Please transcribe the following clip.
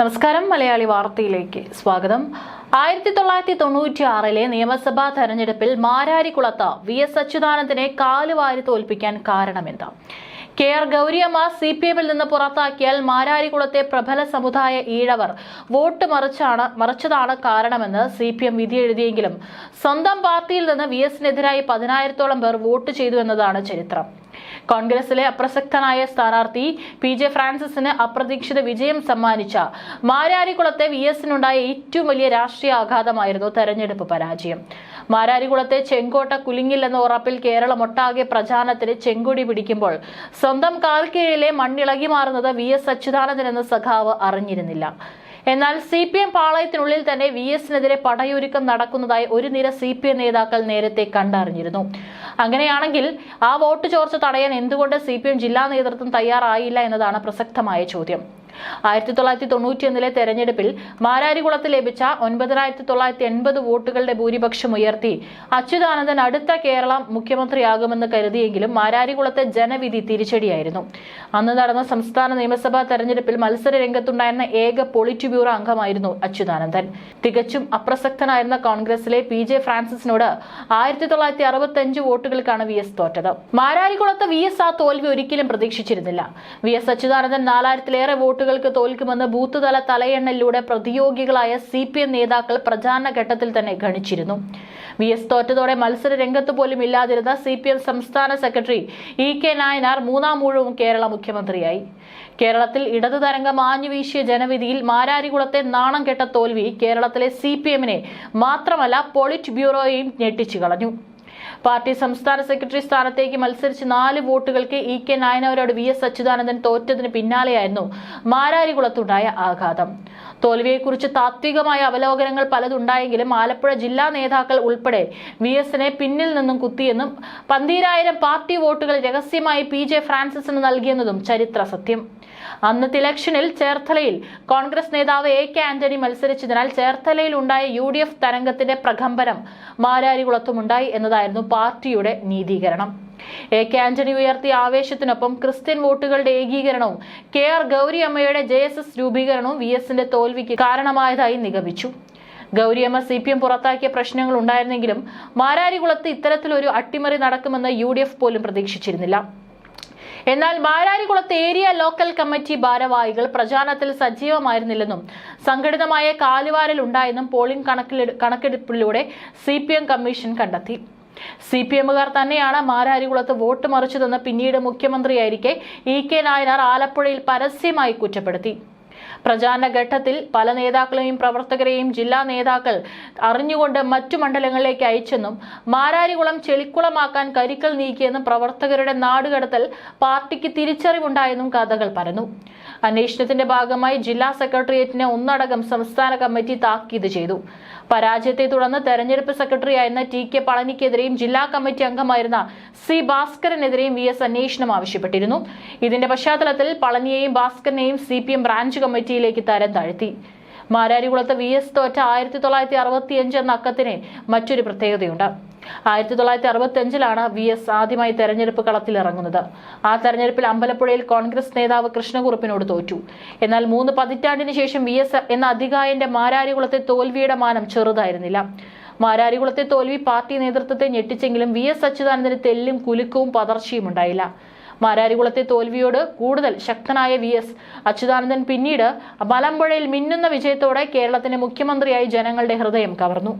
നമസ്കാരം മലയാളി വാർത്തയിലേക്ക് സ്വാഗതം. ആയിരത്തി തൊള്ളായിരത്തി തൊണ്ണൂറ്റി ആറിലെ നിയമസഭാ തെരഞ്ഞെടുപ്പിൽ മാരാരിക്കുളത്ത് വി എസ് അച്യുതാനന്ദനെ കാലുവാരി തോൽപ്പിക്കാൻ കാരണമെന്താ? K R Gouriamma C P എമ്മിൽ നിന്ന് പുറത്താക്കിയാൽ മാരാരിക്കുളത്തെ പ്രബല സമുദായ ഈഴവർ വോട്ട് മറിച്ചാണ് മറിച്ചതാണ് കാരണമെന്ന് സി പി എം വിധി എഴുതിയെങ്കിലും സ്വന്തം പാർട്ടിയിൽ നിന്ന് വി എസിനെതിരായി പതിനായിരത്തോളം പേർ വോട്ട് ചെയ്തു എന്നതാണ് ചരിത്രം. കോൺഗ്രസിലെ അപ്രസക്തനായ സ്ഥാനാർത്ഥി പി ജെ ഫ്രാൻസിസിന് അപ്രതീക്ഷിത വിജയം സമ്മാനിച്ച മാരാരിക്കുളത്തെ വി എസിനുണ്ടായ ഏറ്റവും വലിയ രാഷ്ട്രീയ ആഘാതമായിരുന്നു തെരഞ്ഞെടുപ്പ് പരാജയം. മാരാരികുളത്തെ ചെങ്കോട്ട കുലുങ്ങില്ലെന്ന ഉറപ്പിൽ കേരളം കേരളമൊട്ടാകെ പ്രചാരണത്തിന് ചെങ്കൊടി പിടിക്കുമ്പോൾ സ്വന്തം കാൽക്കീഴിലെ മണ്ണിളകി മാറുന്നത് വി എസ് അച്യുതാനന്ദൻ എന്ന സഖാവ് അറിഞ്ഞിരുന്നില്ല. എന്നാൽ സി പി എം പാളയത്തിനുള്ളിൽ തന്നെ വി എസിനെതിരെ പടയൊരുക്കം നടക്കുന്നതായി ഒരു നിര സി പി എം നേതാക്കൾ നേരത്തെ കണ്ടറിഞ്ഞിരുന്നു. അങ്ങനെയാണെങ്കിൽ ആ വോട്ട് ചോർച്ച തടയാൻ എന്തുകൊണ്ട് സി ജില്ലാ നേതൃത്വം തയ്യാറായില്ല എന്നതാണ് പ്രസക്തമായ ചോദ്യം. ആയിരത്തി തൊള്ളായിരത്തി തൊണ്ണൂറ്റിയൊന്നിലെ തെരഞ്ഞെടുപ്പിൽ മാരാരികുളത്ത് ലഭിച്ച ഒൻപതിനായിരത്തി തൊള്ളായിരത്തി എൺപത് വോട്ടുകളുടെ ഭൂരിപക്ഷം ഉയർത്തി. അച്യുതാനന്ദൻ അടുത്ത കേരളം മുഖ്യമന്ത്രിയാകുമെന്ന് കരുതിയെങ്കിലും മാരാരികുളത്തെ ജനവിധി തിരിച്ചടിയായിരുന്നു. അന്ന് നടന്ന സംസ്ഥാന നിയമസഭാ തെരഞ്ഞെടുപ്പിൽ മത്സര രംഗത്തുണ്ടായിരുന്ന ഏക പൊളിറ്റ് ബ്യൂറോ അംഗമായിരുന്നു അച്യുതാനന്ദൻ. തികച്ചും അപ്രസക്തനായിരുന്ന കോൺഗ്രസിലെ പി ജെ ഫ്രാൻസിസിനോട് ആയിരത്തി തൊള്ളായിരത്തി അറുപത്തി അഞ്ച് വോട്ടുകൾക്കാണ് വി എസ് തോറ്റത്. മാരാരികുളത്ത് വി എസ് ആ തോൽവി ഒരിക്കലും പ്രതീക്ഷിച്ചിരുന്നില്ല. വി എസ് അച്യുതാനന്ദൻ നാലായിരത്തിലേറെ വോട്ടുകൾക്ക് തോൽക്കുമെന്ന് ബൂത്ത് തല തലയെണ്ണലിലൂടെ പ്രതിയോഗികളായ സി പി എം നേതാക്കൾ പ്രചാരണ ഘട്ടത്തിൽ തന്നെ ഗണിച്ചിരുന്നു. വി എസ് തോറ്റതോടെ മത്സര രംഗത്ത് പോലും ഇല്ലാതിരുന്ന സി പി എം സംസ്ഥാന സെക്രട്ടറി ഇ കെ നായനാർ മൂന്നാം മുഴുവൻ കേരള മുഖ്യമന്ത്രിയായി. കേരളത്തിൽ ഇടതു തരംഗം ആഞ്ഞുവീശിയ ജനവിധിയിൽ മാരാരികുളത്തെ നാണം കെട്ട തോൽവി കേരളത്തിലെ സി പി എമ്മിനെ മാത്രമല്ല പോളിറ്റ് ബ്യൂറോയെയും ഞെട്ടിച്ചു കളഞ്ഞു. പാർട്ടി സംസ്ഥാന സെക്രട്ടറി സ്ഥാനത്തേക്ക് മത്സരിച്ച് നാല് വോട്ടുകൾക്ക് ഇ കെ നായനവരോട് വി എസ് അച്യുതാനന്ദൻ തോറ്റതിന് പിന്നാലെയായിരുന്നു മാരാരികുളത്തുണ്ടായ ആഘാതം. തോൽവിയെക്കുറിച്ച് താത്വികമായ അവലോകനങ്ങൾ പലതുണ്ടായെങ്കിലും ആലപ്പുഴ ജില്ലാ നേതാക്കൾ ഉൾപ്പെടെ വി എസിനെ പിന്നിൽ നിന്നും കുത്തിയെന്നും പന്തീരായിരം പാർട്ടി വോട്ടുകൾ രഹസ്യമായി പി ജെ ഫ്രാൻസിസിന് നൽകിയെന്നതും ചരിത്ര സത്യം. അന്നത്തെ ഇലക്ഷനിൽ ചേർത്തലയിൽ കോൺഗ്രസ് നേതാവ് എ കെ ആന്റണി മത്സരിച്ചതിനാൽ ചേർത്തലയിൽ ഉണ്ടായ യു ഡി എഫ് തരംഗത്തിന്റെ പ്രകമ്പനം മാരാരികുളത്തുമുണ്ടായി എന്നതായിരുന്നു പാർട്ടിയുടെ നീതീകരണം. എ കെ ആന്റണി ഉയർത്തിയ ആവേശത്തിനൊപ്പം ക്രിസ്ത്യൻ വോട്ടുകളുടെ ഏകീകരണവും കെ ആർ ഗൗരിയമ്മയുടെ ജെ എസ് എസ് രൂപീകരണവും വി എസിന്റെ തോൽവിക്ക് കാരണമായതായി നിഗമിച്ചു. ഗൗരിയമ്മ സി പി എം പുറത്താക്കിയ പ്രശ്നങ്ങൾ ഉണ്ടായിരുന്നെങ്കിലും മാരാരികുളത്ത് ഇത്തരത്തിലൊരു അട്ടിമറി നടക്കുമെന്ന് യു ഡി എഫ് പോലും പ്രതീക്ഷിച്ചിരുന്നില്ല. എന്നാൽ മാരാരികുളത്ത് ഏരിയ ലോക്കൽ കമ്മിറ്റി ഭാരവാഹികൾ പ്രചാരണത്തിൽ സജീവമായിരുന്നില്ലെന്നും സംഘടിതമായ കാലുവാരൽ ഉണ്ടായെന്നും പോളിംഗ് കണക്കെടുപ്പിലൂടെ സി കമ്മീഷൻ കണ്ടെത്തി. സി പി എമ്മുകാർ തന്നെയാണ് മാരാരികുളത്ത് വോട്ട് മറിച്ചതെന്ന് പിന്നീട് മുഖ്യമന്ത്രിയായിരിക്കെ ഇ കെ നായനാർ ആലപ്പുഴയിൽ പരസ്യമായി കുറ്റപ്പെടുത്തി. പ്രചാരണ ഘട്ടത്തിൽ പല നേതാക്കളെയും പ്രവർത്തകരെയും ജില്ലാ നേതാക്കൾ അറിഞ്ഞുകൊണ്ട് മറ്റു മണ്ഡലങ്ങളിലേക്ക് അയച്ചെന്നും മാരാരികുളം ചെളിക്കുളമാക്കാൻ കരിക്കൽ നീക്കിയെന്നും പ്രവർത്തകരുടെ നാടുകടത്തൽ പാർട്ടിക്ക് തിരിച്ചറിവുണ്ടായെന്നും കഥകൾ പറഞ്ഞു അന്വേഷണത്തിന്റെ ഭാഗമായി ജില്ലാ സെക്രട്ടേറിയറ്റിനെ ഒന്നടങ്കം സംസ്ഥാന കമ്മിറ്റി താക്കീത് ചെയ്തു. പരാജയത്തെ തുടർന്ന് തെരഞ്ഞെടുപ്പ് സെക്രട്ടറിയായിരുന്ന ടി കെ പളനിക്കെതിരെയും ജില്ലാ കമ്മിറ്റി അംഗമായിരുന്ന സി ഭാസ്കരനെതിരെയും വി എസ് അന്വേഷണം ആവശ്യപ്പെട്ടിരുന്നു. ഇതിന്റെ പശ്ചാത്തലത്തിൽ പളനിയെയും ഭാസ്കരനെയും സി പി എം ബ്രാഞ്ച് കമ്മിറ്റിയിലേക്ക് തരം താഴ്ത്തി. മാരാരികുളത്ത് വി എസ് തോറ്റ ആയിരത്തി തൊള്ളായിരത്തി അറുപത്തി അഞ്ച് എന്ന അക്കത്തിന് മറ്റൊരു പ്രത്യേകതയുണ്ട്. ആയിരത്തി തൊള്ളായിരത്തി അറുപത്തി അഞ്ചിലാണ് വി എസ് ആദ്യമായി തെരഞ്ഞെടുപ്പ് കളത്തിലിറങ്ങുന്നത് ആ തെരഞ്ഞെടുപ്പിൽ അമ്പലപ്പുഴയിൽ കോൺഗ്രസ് നേതാവ് കൃഷ്ണകുറുപ്പിനോട് തോറ്റു. എന്നാൽ മൂന്ന് പതിറ്റാണ്ടിന് ശേഷം വി എസ് എന്ന അധികായന്റെ മാരാരികുളത്തെ തോൽവിയുടെ മാനം ചെറുതായിരുന്നില്ല. മാരാരികുളത്തെ തോൽവി പാർട്ടി നേതൃത്വത്തെ ഞെട്ടിച്ചെങ്കിലും വി എസ് അച്യുതാനന്ദന് തെല്ലും കുലുക്കവും പതർച്ചയും ഉണ്ടായില്ല. മാരാരികുളത്തെ തോൽവിയോട് കൂടുതൽ ശക്തനായ വി എസ് അച്യുതാനന്ദൻ പിന്നീട് മലമ്പുഴയിൽ മിന്നുന്ന വിജയത്തോടെ കേരളത്തിന്റെ മുഖ്യമന്ത്രിയായി ജനങ്ങളുടെ ഹൃദയം കവർന്നു.